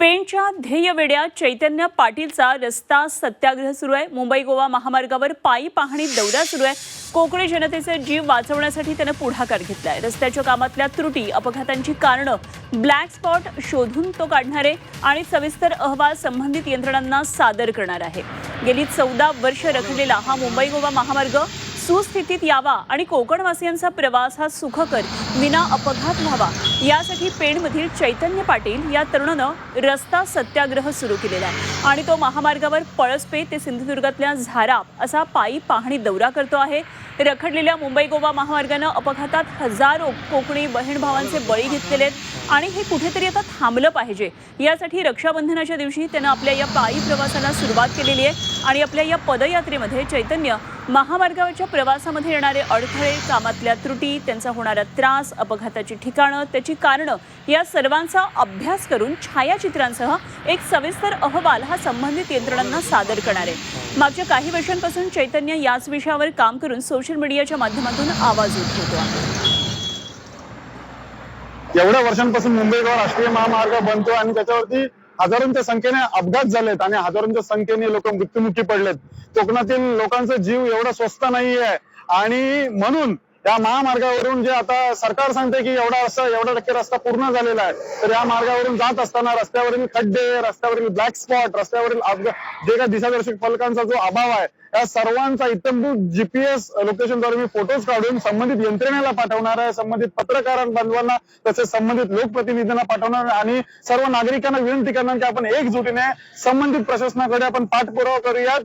पेणच्या ध्येयवेड्या चैतन्य पाटीलचा रस्ता सत्याग्रह सुरू आहे. मुंबई गोवा महामार्गावर पायी पाहणी दौरा सुरू आहे. कोकणी जनतेचे जीव वाचवण्यासाठी त्यानं पुढाकार घेतला आहे रस्त्याच्या कामातल्या त्रुटी अपघातांची कारणं ब्लॅक स्पॉट शोधून तो काढणार आहे आणि सविस्तर अहवाल संबंधित यंत्रणांना सादर करणार आहे. गेली चौदा वर्ष रखलेला हा मुंबई गोवा महामार्ग सुस्थितीत यावा आणि कोकणवासियांचा प्रवास हा सुखकर विना अपघात व्हावा. यासाठी पेणमधील चैतन्य पाटील या तरुणानं रस्ता सत्याग्रह सुरू केलेला आहे. आणि तो महामार्गावर पळसपे ते सिंधुदुर्गातल्या झाराप असा पायी पाहणी दौरा करतो आहे. रखडलेल्या मुंबई गोवा महामार्गानं अपघातात हजारो कोकणी बहीण भावांचे बळी घेतलेले आहेत आणि हे कुठेतरी आता थांबलं पाहिजे. यासाठी रक्षाबंधनाच्या दिवशी त्यानं आपल्या या पायी प्रवासाला सुरुवात केलेली आहे आणि आपल्या या पदयात्रेमध्ये चैतन्य महामार्गावरच्या प्रवासामध्ये येणारे अडथळे कामातल्या त्रुटी त्यांचा होणारा त्रास अपघाताची ठिकाणं त्याची कारणं या सर्वांचा अभ्यास करून छायाचित्रांसह एक सविस्तर अहवाल हा संबंधित यंत्रणांना सादर करणार आहे. मागच्या काही वर्षांपासून चैतन्य याच विषयावर काम करून सोशल मीडियाच्या माध्यमातून आवाज उठवतो आहे. एवढ्या वर्षांपासून मुंबई गोवा राष्ट्रीय महामार्ग बनतो आणि त्याच्यावरती हजारोंच्या संख्येने अपघात झालेत आणि हजारोंच्या संख्येने लोक मृत्युमुखी पडलेत. कोकणातील लोकांचा जीव एवढा स्वस्त नाहीये. आणि म्हणून या महामार्गावरून जे आता सरकार सांगते की एवढा असं एवढा टक्के रस्ता पूर्ण झालेला आहे तर या मार्गावरून जात असताना रस्त्यावरील खड्डे रस्त्यावरील ब्लॅक स्पॉट रस्त्यावरील अपघात जे काही दिशादर्शक फलकांचा जो अभाव आहे या सर्वांचा इत्तमभूत जीपीएस लोकेशनद्वारे मी फोटोज काढून संबंधित यंत्रणेला पाठवणार आहे संबंधित पत्रकार बांधवांना तसेच संबंधित लोकप्रतिनिधींना पाठवणार आणि सर्व नागरिकांना विनंती करणार की आपण एकजुटीने संबंधित प्रशासनाकडे आपण पाठपुरावा करूयात.